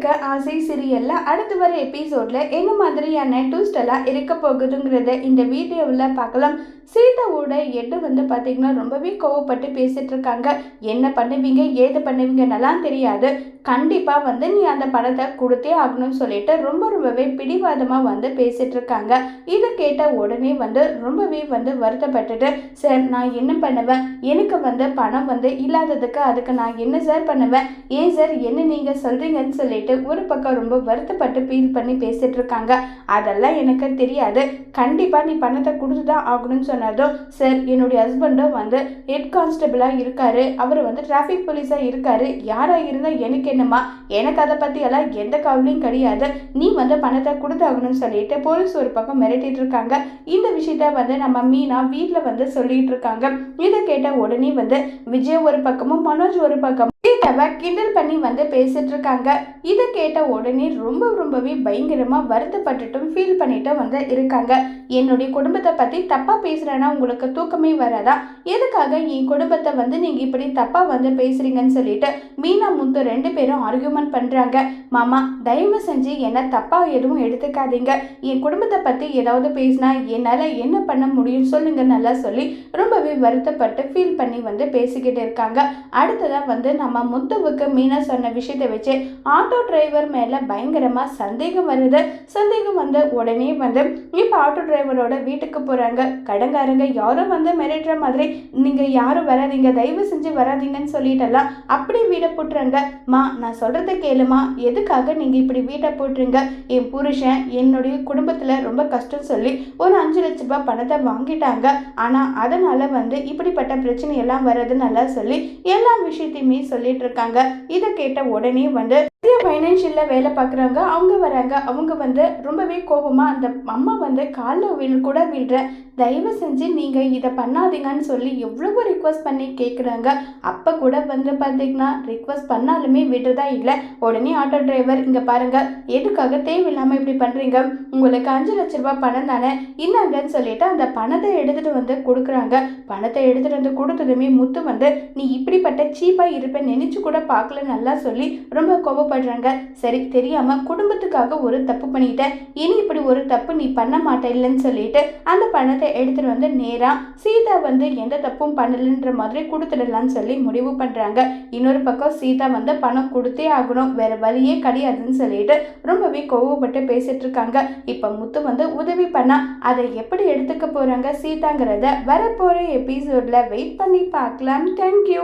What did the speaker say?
இருக்க ஆசை சீரியல்ல அடுத்து வர எபிசோட்ல என்ன மாதிரியான ட்விஸ்ட் எல்லாம் இருக்க போகுதுங்கிறத இந்த வீடியோவில் பார்க்கலாம். சீதாவோட எட்டு வந்து பார்த்தீங்கன்னா ரொம்பவே கோவப்பட்டு பேசிட்டு இருக்காங்க. என்ன பண்ணுவீங்க ஏது பண்ணுவீங்கன்னெல்லாம் தெரியாது. கண்டிப்பாக வந்து நீ அந்த பணத்தை கொடுத்தே ஆகணும்னு சொல்லிட்டு ரொம்ப ரொம்பவே பிடிவாதமாக வந்து பேசிகிட்டு இருக்காங்க இதை கேட்ட உடனே வந்து ரொம்பவே வந்து வருத்தப்பட்டுட்டு சார் நான் என்ன பண்ணுவேன்? எனக்கு வந்து பணம் வந்து இல்லாததுக்கு அதுக்கு நான் என்ன சார் பண்ணுவேன்? ஏன் சார் என்ன நீங்கள் சொல்கிறீங்கன்னு சொல்லிட்டு ஒரு பக்கம் ரொம்ப வருத்தப்பட்டு ஃபீல் பண்ணி பேசிகிட்டு இருக்காங்க அதெல்லாம் எனக்கு தெரியாது. கண்டிப்பாக நீ பணத்தை கொடுத்து தான் ஆகணும்னு சொன்னதும் சார் என்னுடைய ஹஸ்பண்டும் வந்து ஹெட் கான்ஸ்டபிளாக இருக்காரு. அவர் வந்து டிராஃபிக் போலீஸாக இருக்காரு. யாராக இருந்தால் எனக்கு என்னம்மா? எனக்கு அதை பற்றி எல்லாம் எந்த கவலையும் கிடையாது. நீ வந்து பணத்தை கொடுத்தாகணும்னு சொல்லிட்டு போலீஸ் ஒரு பக்கம் மிரட்டிட்டு இருக்காங்க. இந்த விஷயத்த வந்து நம்ம மீனா வீட்டில் வந்து சொல்லிட்டு இருக்காங்க. இதை கேட்ட உடனே வந்து விஜய் ஒரு பக்கமும் மனோஜ் ஒரு பக்கமும் சீதாவை கிண்டல் பண்ணி வந்து பேசிட்டு இருக்காங்க. இதை கேட்ட உடனே ரொம்ப ரொம்பவே பயங்கரமா வருத்தப்பட்டுட்டும் ஃபீல் பண்ணிட்டும் வந்து இருக்காங்க. என்னுடைய குடும்பத்தை பத்தி தப்பா பேசுறேன்னா உங்களுக்கு தூக்கமே வராதா? எதுக்காக என் குடும்பத்தை வந்து நீங்க இப்படி தப்பா வந்து பேசுறீங்கன்னு சொல்லிட்டு மீனா முத்து ரெண்டு பேரும் ஆர்கியூமெண்ட் பண்றாங்க. மாமா தயவு செஞ்சு என்ன தப்பா எதுவும் எடுத்துக்காதீங்க. என் குடும்பத்தை பத்தி ஏதாவது பேசினா என்னால என்ன பண்ண முடியும் சொல்லுங்க நல்லா சொல்லி ரொம்பவே வருத்தப்பட்டு ஃபீல் பண்ணி வந்து பேசிக்கிட்டு இருக்காங்க. அடுத்ததாக வந்து நம்ம முத்துவுக்கு மீனா சொன்ன விஷயத்தை வச்சு ஆட்டோ டிரைவர் மேல பயங்கரமா சந்தேகம் வருது. சந்தேகம் வந்து உடனே வந்து இப்போ ஆட்டோ டிரைவரோட வீட்டுக்கு போறாங்க. கடங்காரங்க யாரும் வந்து மிரட்டுற மாதிரி நீங்க யாரும் வராதீங்க தயவு செஞ்சு வராதீங்கன்னு சொல்லிட்டெல்லாம் அப்படி வீடை போட்டுறாங்க. மா நான் சொல்றதை கேளுமா? எதுக்காக நீங்க இப்படி வீட்டை போட்டுருங்க என் புருஷன் என்னுடைய குடும்பத்துல ரொம்ப கஷ்டம் சொல்லி ஒரு அஞ்சு லட்ச ரூபாய் பணத்தை வாங்கிட்டாங்க. ஆனா அதனால வந்து இப்படிப்பட்ட பிரச்சனை எல்லாம் வர்றது நல்லா சொல்லி எல்லா விஷயத்தையுமே சொல்லிட்டு இருக்காங்க. இதை கேட்ட உடனே வந்து ஃபைனான்ஷியலில் வேலை பார்க்குறாங்க அவங்க வராங்க. அவங்க வந்து ரொம்பவே கோபமாக அந்த அம்மா வந்து காலில் வீழ் கூட விழுற தயவு செஞ்சு நீங்கள் இதை பண்ணாதீங்கன்னு சொல்லி எவ்வளவோ ரிக்வஸ்ட் பண்ணி கேட்குறாங்க அப்போ கூட வந்து பார்த்தீங்கன்னா ரிக்வஸ்ட் பண்ணாலுமே விடுறதா இல்லை. உடனே ஆட்டோ டிரைவர் இங்கே பாருங்கள் எதுக்காக தேவையில்லாமல் இப்படி பண்ணுறீங்க உங்களுக்கு அஞ்சு லட்ச ரூபாய் பணம் தானே? இன்னாங்கன்னு சொல்லிட்டு அந்த பணத்தை எடுத்துகிட்டு வந்து கொடுக்குறாங்க. பணத்தை எடுத்துகிட்டு வந்து கொடுத்ததுமே முத்து வந்து நீ இப்படிப்பட்ட சீப்பாக இருப்பேன் நினச்சி கூட பார்க்கல நல்லா சொல்லி ரொம்ப கோபம் கோபப்படுறாங்க. சரி தெரியாமல் குடும்பத்துக்காக ஒரு தப்பு பண்ணிட்ட. இனி இப்படி ஒரு தப்பு நீ பண்ண மாட்டே இல்லைன்னு சொல்லிட்டு அந்த பணத்தை எடுத்துகிட்டு வந்து நேராக சீதா வந்து எந்த தப்பும் பண்ணலன்ற மாதிரி கொடுத்துடலான்னு சொல்லி முடிவு பண்ணுறாங்க இன்னொரு பக்கம் சீதா வந்து பணம் கொடுத்தே ஆகணும். வேற வழியே கிடையாதுன்னு சொல்லிட்டு ரொம்பவே கோவப்பட்டு பேசிட்டு இருக்காங்க. இப்போ முத்து வந்து உதவி பண்ணா அதை எப்படி எடுத்துக்க போறாங்க சீதாங்கிறத வரப்போற எபிசோட்ல வெயிட் பண்ணி பார்க்கலாம் தேங்க்யூ